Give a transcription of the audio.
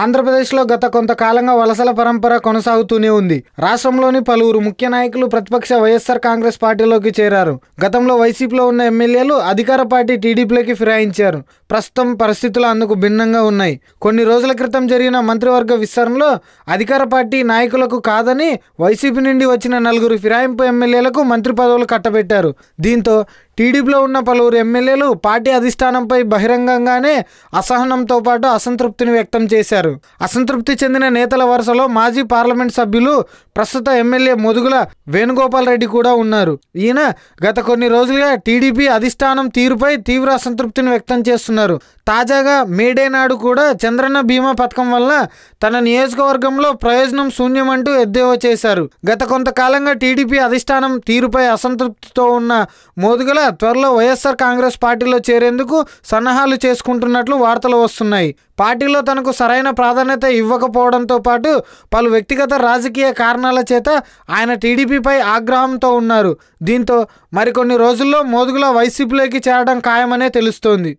ఆంధ్రప్రదేశ్లో గత కొంతకాలంగా వలసల పరంపర కొనసాగుతూనే ఉంది. రాష్ట్రంలోని పలువురు ముఖ్య నాయకులు ప్రతిపక్ష వైఎస్ఆర్ కాంగ్రెస్ పార్టీలోకి చేరారు. గతంలో వైసీపీలో ఉన్న ఎమ్మెల్యేలు అధికార పార్టీ టీడీపీలోకి ఫిరాయించారు. ప్రస్తుతం పరిస్థితులు అందుకు భిన్నంగా ఉన్నాయి. కొన్ని రోజుల క్రితం జరిగిన మంత్రివర్గ విస్తరణలో అధికార పార్టీ నాయకులకు కాదని వైసీపీ నుండి వచ్చిన నలుగురు ఫిరాయింపు ఎమ్మెల్యేలకు మంత్రి పదవులు కట్టబెట్టారు. దీంతో టీడీపీలో ఉన్న పలువురు ఎమ్మెల్యేలు పార్టీ అధిష్టానంపై బహిరంగంగానే అసహనంతో పాటు అసంతృప్తిని వ్యక్తం చేశారు. అసంతృప్తి చెందిన నేతల వరుసలో మాజీ పార్లమెంట్ సభ్యులు ప్రస్తుత ఎమ్మెల్యే మొదుగుల వేణుగోపాల్ రెడ్డి కూడా ఉన్నారు. ఈయన గత కొన్ని రోజులుగా టీడీపీ అధిష్టానం తీరుపై తీవ్ర అసంతృప్తిని వ్యక్తం చేస్తున్నారు. తాజాగా మేడే నాడు కూడా చంద్రన్న బీమా పథకం వల్ల తన నియోజకవర్గంలో ప్రయోజనం శూన్యమంటూ ఎద్దేవా చేశారు. గత కొంతకాలంగా టీడీపీ అధిష్టానం తీరుపై అసంతృప్తితో ఉన్న మోదుగల త్వరలో వైఎస్ఆర్ కాంగ్రెస్ పార్టీలో చేరేందుకు సన్నాహాలు చేసుకుంటున్నట్లు వార్తలు వస్తున్నాయి. పార్టీలో తనకు సరైన ప్రాధాన్యత ఇవ్వకపోవడంతో పాటు పలు వ్యక్తిగత రాజకీయ కారణాల చేత ఆయన టీడీపీపై ఆగ్రహంతో ఉన్నారు. దీంతో మరికొన్ని రోజుల్లో మోదుగుల వైసీపీలోకి చేరడం ఖాయమనే తెలుస్తోంది.